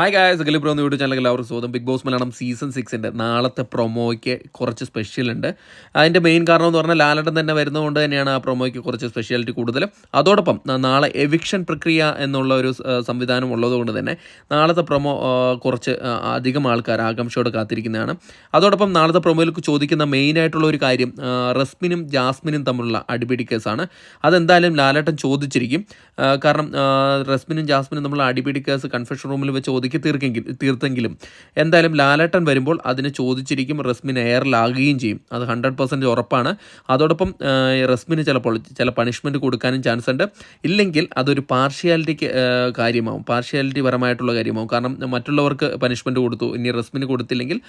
Hi guys ഗലിബ്രോ എന്ന് YouTube channel എല്ലാവർക്കും സ്വാഗതം. ബിഗ് ബോസ് മലയാളം സീസൺ സിക്സിന്റെ നാളത്തെ പ്രൊമോയ്ക്ക് കുറച്ച് സ്പെഷ്യൽ ഉണ്ട്. അതിന്റെ മെയിൻ കാരണം എന്ന് പറഞ്ഞാൽ ലാലട്ടൻ തന്നെ വരുന്നതുകൊണ്ട് തന്നെയാണ് ആ പ്രൊമോയ്ക്ക് കുറച്ച് സ്പെഷ്യാലിറ്റി കൂടുതൽ. അതോടൊപ്പം നാളെ എവിക്ഷൻ പ്രക്രിയ എന്നുള്ള ഒരു സംവിധാനം ഉള്ളതുകൊണ്ട് തന്നെ നാളത്തെ പ്രൊമോ കുറച്ച് അധികം ആൾക്കാർ ആകാംക്ഷയോടെ കാത്തിരിക്കുന്നതാണ്. അതോടൊപ്പം നാളത്തെ പ്രൊമോയിൽ ചോദിക്കുന്ന മെയിൻ ആയിട്ടുള്ള ഒരു കാര്യം റസ്മിനും ജാസ്മിനും തമ്മിലുള്ള അടിപിടി കേസാണ് അതെന്തായാലും ലാലേട്ടൻ ചോദിച്ചിരിക്കും. കാരണം റസ്മിനും ജാസ്മിനും തമ്മിലുള്ള അടിപിടി കേസ് കൺഫെഷൻ റൂമിൽ വെച്ച് ഒതുക്കി തീർക്കെങ്കിൽ തീർത്തെങ്കിലും. എന്തായാലും ലാലേട്ടൻ വരുമ്പോൾ അതിന് ചോദിച്ചിരിക്കും റസ്മിൻ എയറിലാകുകയും ചെയ്യും. അത് ഹൺഡ്രഡ് പെർസെന്റ് ഉറപ്പാണ്. അതോടൊപ്പം റസ്മിന് ചിലപ്പോൾ ചില പണിഷ്മെന്റ് കൊടുക്കാനും ചാൻസ് ഉണ്ട്. ഇല്ലെങ്കിൽ അതൊരു പാർഷ്യാലിറ്റിക്ക് കാര്യമാവും. പാർഷ്യാലിറ്റി പരമായിട്ടുള്ള കാര്യമാവും. കാരണം മറ്റുള്ളവർക്ക് പണിഷ്മെന്റ് കൊടുത്തു ഇനി റസ്മിന് കൊടുത്തില്ലെങ്കിൽ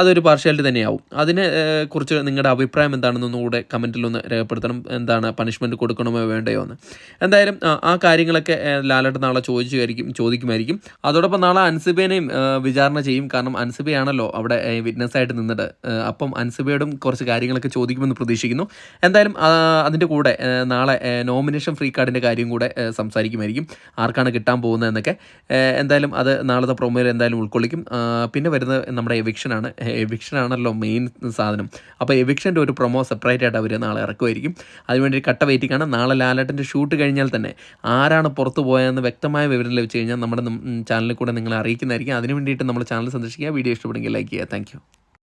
അതൊരു പാർഷ്യാലിറ്റി തന്നെയാവും. അതിനെ കുറിച്ച് നിങ്ങളുടെ അഭിപ്രായം എന്താണെന്നൊന്നും കൂടെ കമന്റിൽ ഒന്ന് രേഖപ്പെടുത്തണം. എന്താണ് പണിഷ്മെന്റ് കൊടുക്കണമോ വേണ്ടയോ എന്ന്. എന്തായാലും ആ, കാര്യങ്ങളൊക്കെ ലാലേട്ടൻ നാളെ ചോദിച്ചുമായിരിക്കും ചോദിക്കുമായിരിക്കും. അതോടൊപ്പം നാളെ അൻസിബേനെയും വിചാരണ ചെയ്യും. കാരണം അൻസിബയാണല്ലോ അവിടെ വിറ്റ്നസ് ആയിട്ട് നിന്നിട്ട് അപ്പം അൻസിബയോടും കുറച്ച് കാര്യങ്ങളൊക്കെ ചോദിക്കുമെന്ന് പ്രതീക്ഷിക്കുന്നു. എന്തായാലും അതിന്റെ കൂടെ നാളെ നോമിനേഷൻ ഫ്രീ കാർഡിന്റെ കാര്യം കൂടെ സംസാരിക്കുമായിരിക്കും. ആർക്കാണ് കിട്ടാൻ പോകുന്നത് എന്നൊക്കെ. എന്തായാലും അത് നാളത്തെ പ്രൊമോയിൽ എന്തായാലും ഉൾക്കൊള്ളിക്കും. പിന്നെ വരുന്നത് നമ്മുടെ എവിക്ഷനാണ് എവിക്ഷനാണല്ലോ മെയിൻ സാധനം. അപ്പോൾ എവിക്ഷന്റെ ഒരു പ്രൊമോ സെപ്പറേറ്റ് ആയിട്ട് അവർ നാളെ ഇറക്കുമായിരിക്കും. അതിനുവേണ്ടി കട്ട വെയിറ്റിംഗ് ആണ്. നാളെ ലാലേട്ടന്റെ ഷൂട്ട് കഴിഞ്ഞാൽ തന്നെ ആരാണ് പുറത്തു പോയതെന്ന് വ്യക്തമായ വിവരം ലഭിച്ചു കഴിഞ്ഞാൽ നമ്മുടെ ചാനലിൽ കൂടെ നിങ്ങളെ അറിയിക്കുന്നതായിരിക്കും. അതിന് വേണ്ടിയിട്ട് നമ്മൾ ചാനൽ സന്ദർശിക്കുക. വീഡിയോ ഇഷ്ടപ്പെടുമെങ്കിൽ ലൈക്ക് ചെയ്യുക. താങ്ക്